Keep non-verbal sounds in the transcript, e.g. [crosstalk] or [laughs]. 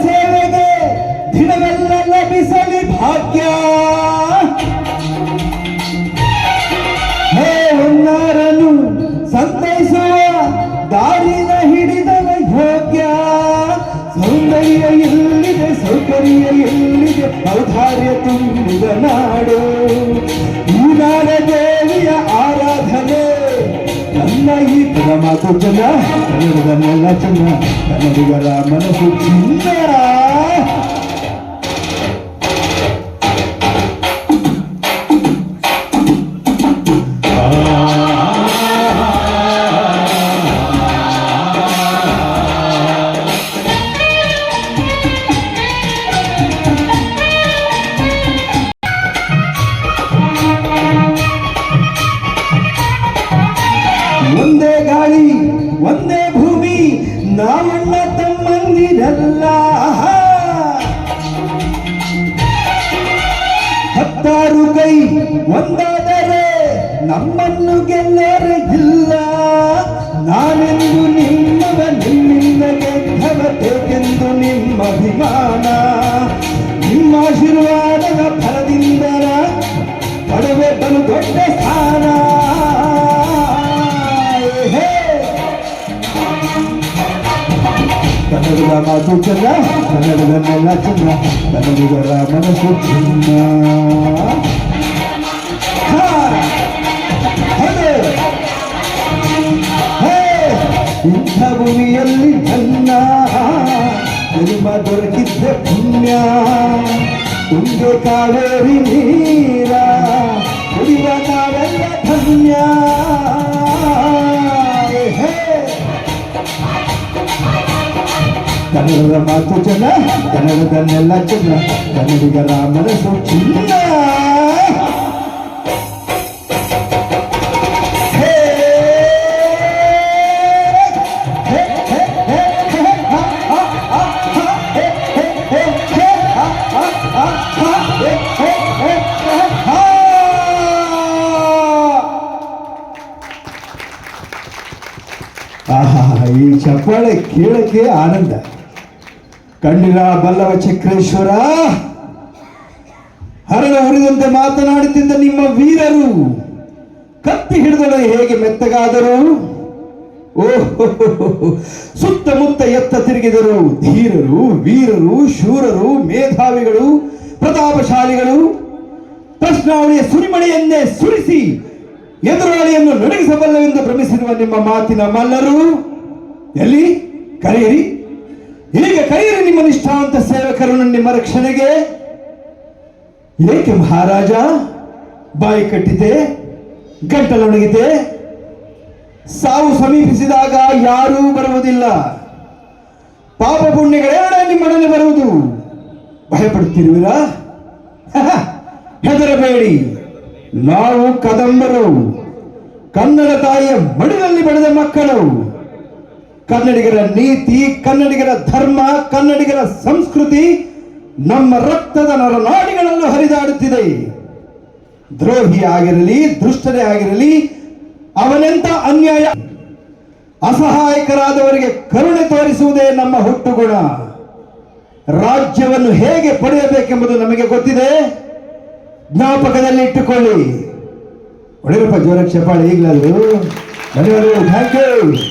ಈ ಮಣ್ಣಿನ ಜನಸೇವೆಗೆ ದಿನವೆಲ್ಲ ಲಭಿಸಲಿ ಭಾಗ್ಯ నాకు చిన్న తనడుగా నెల చిన్న తనడుగా మనకు చిన్న ಹತ್ತಾರು ಕೈ ಒಂದಾದರೆ ನಮ್ಮನ್ನು ಗೆಲ್ಲರೆ ಇಲ್ಲ. ನಾನೆಂದು ನಿಮ್ಮವ ನಿಮ್ಮಿಂದ ಗೆದ್ದವ ಬೇಕೆಂದು ನಿಮ್ಮ ಅಭಿಮಾನ. ಕನ್ನಡದ ಮಾತು ಚೆನ್ನ ಕನ್ನಡದ ನೆಲ ಚೆನ್ನ ಕನ್ನಡಿಗರ ಮನಸ್ಸು ಚಿನ್ನ ಹಾ! ಹೌದು. ಹೇ! ಇಂಥ ಭೂಮಿಯಲ್ಲಿ ಚೆನ್ನ ಜನ್ಮ ದೊರಕಿದ್ದ ಪುಣ್ಯ ತುಂಗೆ ಕಾವೇರಿ ನೀರ ಹಾ, ಹಾ, ಹೇ, ಹೇ, ಹೇ, ಹೇ, ಹಾ. ಆಹಾ ಈ ಚಪ್ಪಾಳೆ ಕೇಳಕ್ಕೆ ಆನಂದ ಕಂಡಿರ ಬಲ್ಲವ ಚಕ್ರೇಶ್ವರ. ಹರಳ ಹರಿದಂತೆ ಮಾತನಾಡುತ್ತಿದ್ದ ನಿಮ್ಮ ವೀರರು, ಕತ್ತಿ ಹಿಡಿದೊಡನೆ ಹೇಗೆ ಮೆತ್ತಗಾದರು? ಓಹೋ ಸುತ್ತಮುತ್ತ ಎತ್ತ ತಿರುಗಿದರು ಧೀರರು, ವೀರರು, ಶೂರರು, ಮೇಧಾವಿಗಳು, ಪ್ರತಾಪಶಾಲಿಗಳು. ಪ್ರಶ್ನಾವಳಿಯ ಸುರಿಮಳೆಯನ್ನೇ ಸುರಿಸಿ ಎದುರಾಳಿಯನ್ನು ನಡಗಿಸಬಲ್ಲವೆಂದು ಭ್ರಮಿಸಿರುವ ನಿಮ್ಮ ಮಾತಿನ ಮಲ್ಲರು. ಎಲ್ಲಿ? ಕರೆಯಿರಿ. ಈಗ ಕೈರಿ ನಿಮ್ಮ ನಿಷ್ಠಾವಂತ ಸೇವಕರನ್ನು ನಿಮ್ಮ ರಕ್ಷಣೆಗೆ. ಏಕೆ ಮಹಾರಾಜ? ಬಾಯಿ ಕಟ್ಟಿದೆ, ಗಂಟಲೊಣಗಿದೆ. ಸಾವು ಸಮೀಪಿಸಿದಾಗ ಯಾರೂ ಬರುವುದಿಲ್ಲ. ಪಾಪ ಪುಣ್ಯಗಳೇ ನಿಮ್ಮೊಡನೆ ಬರುವುದು. ಭಯಪಡುತ್ತಿರುವಿರಾ? [laughs] ಹೆದರಬೇಡಿ. ನಾವು ಕದಂಬರು. ಕನ್ನಡ ತಾಯಿಯ ಮಡಿಲಲ್ಲಿ ಬೆಳೆದ ಮಕ್ಕಳು. ಕನ್ನಡಿಗರ ನೀತಿ, ಕನ್ನಡಿಗರ ಧರ್ಮ, ಕನ್ನಡಿಗರ ಸಂಸ್ಕೃತಿ ನಮ್ಮ ರಕ್ತದ ನರನಾಡಿಗಳಲ್ಲೂ ಹರಿದಾಡುತ್ತಿದೆ. ದ್ರೋಹಿ ಆಗಿರಲಿ, ದುಷ್ಟನೇ ಆಗಿರಲಿ ಅವನೆಂತ ಅನ್ಯಾಯ, ಅಸಹಾಯಕರಾದವರಿಗೆ ಕರುಣೆ ತೋರಿಸುವುದೇ ನಮ್ಮ ಹುಟ್ಟುಗುಣ. ರಾಜ್ಯವನ್ನು ಹೇಗೆ ಪಡೆಯಬೇಕೆಂಬುದು ನಮಗೆ ಗೊತ್ತಿದೆ. ಜ್ಞಾಪಕದಲ್ಲಿ ಇಟ್ಟುಕೊಳ್ಳಿ. ಒಳ್ಳೆಯಪ್ಪ ಜೋರ ಚಪ್ಪಾಳೆ ಈಗಲೂ. Thank you